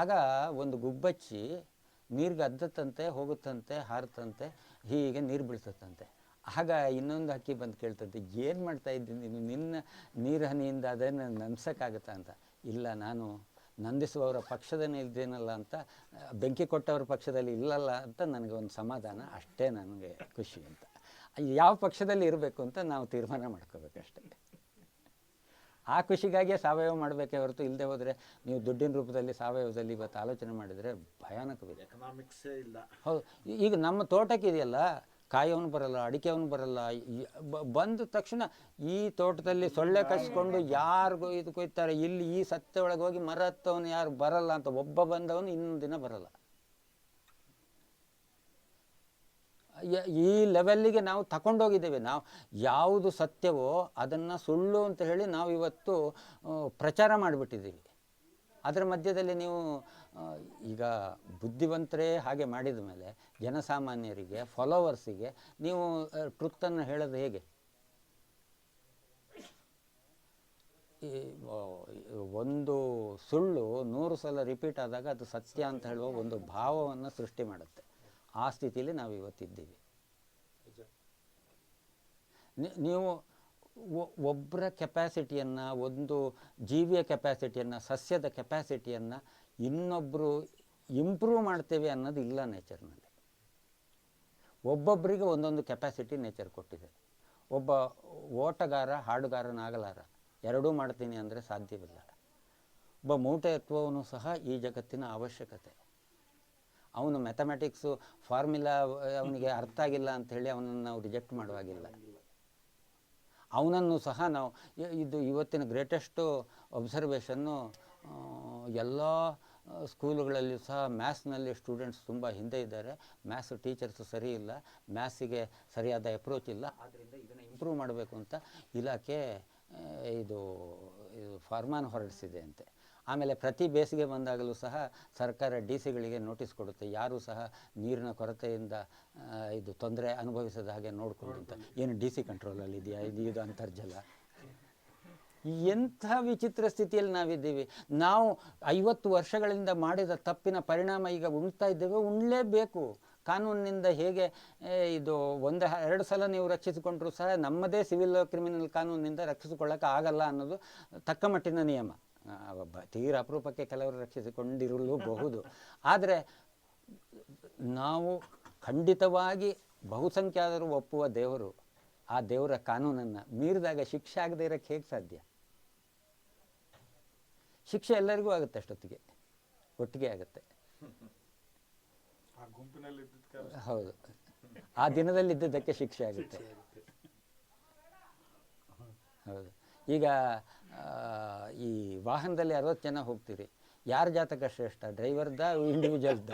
ಆಗ ಒಂದು ಗುಬ್ಬಚ್ಚಿ ನೀರಿಗೆ ಅದ್ದತ್ತಂತೆ, ಹೋಗುತ್ತಂತೆ ಹಾರತಂತೆ ಹೀಗೆ ನೀರು ಬೀಳ್ತತ್ತಂತೆ. ಆಗ ಇನ್ನೊಂದು ಹಕ್ಕಿ ಬಂದು ಕೇಳ್ತಂತೆ, ಏನು ಮಾಡ್ತಾ ಇದ್ದೀನಿ ನೀನು ನಿನ್ನ ನೀರು ಹನಿಯಿಂದ ಅದನ್ನು ನಂಬಿಸೋಕ್ಕಾಗತ್ತ ಅಂತ? ಇಲ್ಲ, ನಾನು ನಂದಿಸುವವರ ಪಕ್ಷದನೇ ಇದ್ದೇನಲ್ಲ ಅಂತ, ಬೆಂಕಿ ಕೊಟ್ಟವರ ಪಕ್ಷದಲ್ಲಿ ಇಲ್ಲಲ್ಲ ಅಂತ ನನಗೆ ಒಂದು ಸಮಾಧಾನ, ಅಷ್ಟೇ ನನಗೆ ಖುಷಿ ಅಂತ. ಯಾವ ಪಕ್ಷದಲ್ಲಿ ಇರಬೇಕು ಅಂತ ನಾವು ತೀರ್ಮಾನ ಮಾಡ್ಕೋಬೇಕಷ್ಟೇ. ಆ ಖುಷಿಗಾಗಿಯೇ ಸಾವಯವ ಮಾಡಬೇಕೇ ಹೊರತು ಇಲ್ಲದೆ ಹೋದರೆ ನೀವು ದುಡ್ಡಿನ ರೂಪದಲ್ಲಿ ಸಾವಯವದಲ್ಲಿ ಇವತ್ತು ಆಲೋಚನೆ ಮಾಡಿದರೆ ಭಯಾನಕವಿದೆ ಎಕನಾಮಿಕ್ಸೇ ಇಲ್ಲ. ಹೌದು. ಈಗ ನಮ್ಮ ತೋಟಕ್ಕೆ ಇದೆಯಲ್ಲ ಕಾಯವನು ಬರಲ್ಲ ಅಡಿಕೆಯವನು ಬರಲ್ಲ ಬಂದ ತಕ್ಷಣ ಈ ತೋಟದಲ್ಲಿ ಸೊಳ್ಳೆ ಕಚ್ಕೊಂಡು ಯಾರಿಗೂ ಇದು ಕೊಯ್ತಾರೆ ಇಲ್ಲಿ ಈ ಸತ್ಯ ಒಳಗೆ ಹೋಗಿ ಮರ ಹತ್ತವನು ಯಾರು ಬರಲ್ಲ ಅಂತ ಒಬ್ಬ ಬಂದವನು ಇನ್ನೊಂದು ದಿನ ಬರಲ್ಲ. ಈ ಲೆವೆಲ್ಲಿಗೆ ನಾವು ತಗೊಂಡೋಗಿದ್ದೇವೆ ನಾವು ಯಾವುದು ಸತ್ಯವೋ ಅದನ್ನು ಸುಳ್ಳು ಅಂತ ಹೇಳಿ ನಾವು ಇವತ್ತು ಪ್ರಚಾರ ಮಾಡಿಬಿಟ್ಟಿದ್ದೀವಿ. ಅದರ ಮಧ್ಯದಲ್ಲಿ ನೀವು ಈಗ ಬುದ್ಧಿವಂತರೇ ಹಾಗೆ ಮಾಡಿದ ಮೇಲೆ ಜನಸಾಮಾನ್ಯರಿಗೆ ಫಾಲೋವರ್ಸಿಗೆ ನೀವು ಟ್ರುತ್ತನ್ನು ಹೇಳೋದು ಹೇಗೆ? ಒಂದು ಸುಳ್ಳು ನೂರು ಸಲ ರಿಪೀಟ್ ಆದಾಗ ಅದು ಸತ್ಯ ಅಂತ ಹೇಳುವ ಒಂದು ಭಾವವನ್ನು ಸೃಷ್ಟಿ ಮಾಡುತ್ತೆ. ಆ ಸ್ಥಿತಿಯಲ್ಲಿ ನಾವು ಇವತ್ತಿದ್ದೀವಿ ನೀವು ಒಬ್ಬರ ಕೆಪ್ಯಾಸಿಟಿಯನ್ನು ಒಂದು ಜೀವಿಯ ಕೆಪ್ಯಾಸಿಟಿಯನ್ನು ಸಸ್ಯದ ಕೆಪ್ಯಾಸಿಟಿಯನ್ನು ಇನ್ನೊಬ್ಬರು ಇಂಪ್ರೂವ್ ಮಾಡ್ತೇವೆ ಅನ್ನೋದು ಇಲ್ಲ ನೇಚರ್ನಲ್ಲಿ ಒಬ್ಬೊಬ್ಬರಿಗೆ ಒಂದೊಂದು ಕೆಪ್ಯಾಸಿಟಿ ನೇಚರ್ ಕೊಟ್ಟಿದೆ. ಒಬ್ಬ ಓಟಗಾರ ಹಾಡುಗಾರನಾಗಲಾರ ಎರಡೂ ಮಾಡ್ತೀನಿ ಅಂದರೆ ಸಾಧ್ಯವಿಲ್ಲ. ಒಬ್ಬ ಮೂಟೆ ಎತ್ತುವವನು ಸಹ ಈ ಜಗತ್ತಿನ ಅವಶ್ಯಕತೆ. ಅವನು ಮ್ಯಾಥಮೆಟಿಕ್ಸು ಫಾರ್ಮುಲಾ ಅವನಿಗೆ ಅರ್ಥ ಆಗಿಲ್ಲ ಅಂತ ಹೇಳಿ ಅವನನ್ನು ನಾವು ರಿಜೆಕ್ಟ್ ಮಾಡುವಾಗಿಲ್ಲ. ಅವನನ್ನು ಸಹ ನಾವು ಇದು ಇವತ್ತಿನ ಗ್ರೇಟೆಸ್ಟು ಅಬ್ಸರ್ವೇಷನ್ನು ಎಲ್ಲ ಸ್ಕೂಲ್ಗಳಲ್ಲಿ ಸಹ ಮ್ಯಾಥ್ಸ್ನಲ್ಲಿ ಸ್ಟೂಡೆಂಟ್ಸ್ ತುಂಬ ಹಿಂದೆ ಇದ್ದಾರೆ. ಮ್ಯಾಥ್ಸ್ ಟೀಚರ್ಸ್ ಸರಿ ಇಲ್ಲ. ಮ್ಯಾಥ್ಸಿಗೆ ಸರಿಯಾದ ಅಪ್ರೋಚ್ ಇಲ್ಲ. ಆದ್ದರಿಂದ ಇದನ್ನು ಇಂಪ್ರೂವ್ ಮಾಡಬೇಕು ಅಂತ ಇಲಾಖೆ ಇದು ಇದು ಫಾರ್ಮಾನ್ ಹೊರಡಿಸಿದೆ ಅಂತೆ. ಆಮೇಲೆ ಪ್ರತಿ ಬೇಸಿಗೆ ಬಂದಾಗಲೂ ಸಹ ಸರ್ಕಾರ ಡಿ ಸಿಗಳಿಗೆ ನೋಟಿಸ್ ಕೊಡುತ್ತೆ. ಯಾರೂ ಸಹ ನೀರಿನ ಕೊರತೆಯಿಂದ ಇದು ತೊಂದರೆ ಅನುಭವಿಸದ ಹಾಗೆ ನೋಡಿಕೊಂಡು ಅಂತ ಏನು ಡಿ ಸಿ ಕಂಟ್ರೋಲಲ್ಲಿ ಇದೆಯಾ? ಇದು ಇದು ಅಂತರ್ಜಲ. ಎಂಥ ವಿಚಿತ್ರ ಸ್ಥಿತಿಯಲ್ಲಿ ನಾವಿದ್ದೀವಿ. ನಾವು ಐವತ್ತು ವರ್ಷಗಳಿಂದ ಮಾಡಿದ ತಪ್ಪಿನ ಪರಿಣಾಮ ಈಗ ಉಣ್ತಾ ಇದ್ದೇವೆ. ಉಣ್ಲೇಬೇಕು. ಕಾನೂನಿನಿಂದ ಹೇಗೆ ಇದು ಒಂದು ಎರಡು ಸಲ ನೀವು ರಕ್ಷಿಸಿಕೊಂಡ್ರೂ ಸಹ ನಮ್ಮದೇ ಸಿವಿಲ್ ಕ್ರಿಮಿನಲ್ ಕಾನೂನಿನಿಂದ ರಕ್ಷಿಸಿಕೊಳ್ಳೋಕೆ ಆಗಲ್ಲ ಅನ್ನೋದು ತಕ್ಕಮಟ್ಟಿನ ನಿಯಮ. ತೀರ ಅಪರೂಪಕ್ಕೆ ಕೆಲವರು ರಕ್ಷಿಸಿಕೊಂಡಿರಲೂಬಹುದು. ಆದರೆ ನಾವು ಖಂಡಿತವಾಗಿ ಬಹುಸಂಖ್ಯಾತರು ಒಪ್ಪುವ ದೇವರು ಆ ದೇವರ ಕಾನೂನನ್ನು ಮೀರಿದಾಗ ಶಿಕ್ಷೆ ಆಗದೇ ಇರೋಕ್ಕೆ ಹೇಗೆ ಸಾಧ್ಯ? ಶಿಕ್ಷೆ ಎಲ್ಲರಿಗೂ ಆಗುತ್ತೆ ಅಷ್ಟೊತ್ತಿಗೆ ಒಟ್ಟಿಗೆ ಆಗುತ್ತೆ. ಹೌದು. ಆ ದಿನದಲ್ಲಿ ಇದ್ದದ್ದಕ್ಕೆ ಶಿಕ್ಷೆ ಆಗುತ್ತೆ. ಹೌದು. ಈಗ ಈ ವಾಹನದಲ್ಲಿ ಅರವತ್ತು ಜನ ಹೋಗ್ತೀರಿ. ಯಾರ ಜಾತಕ ಶ್ರೇಷ್ಠ? ಡ್ರೈವರ್ದ ಇಂಡಿವಿಜುವಲ್ದ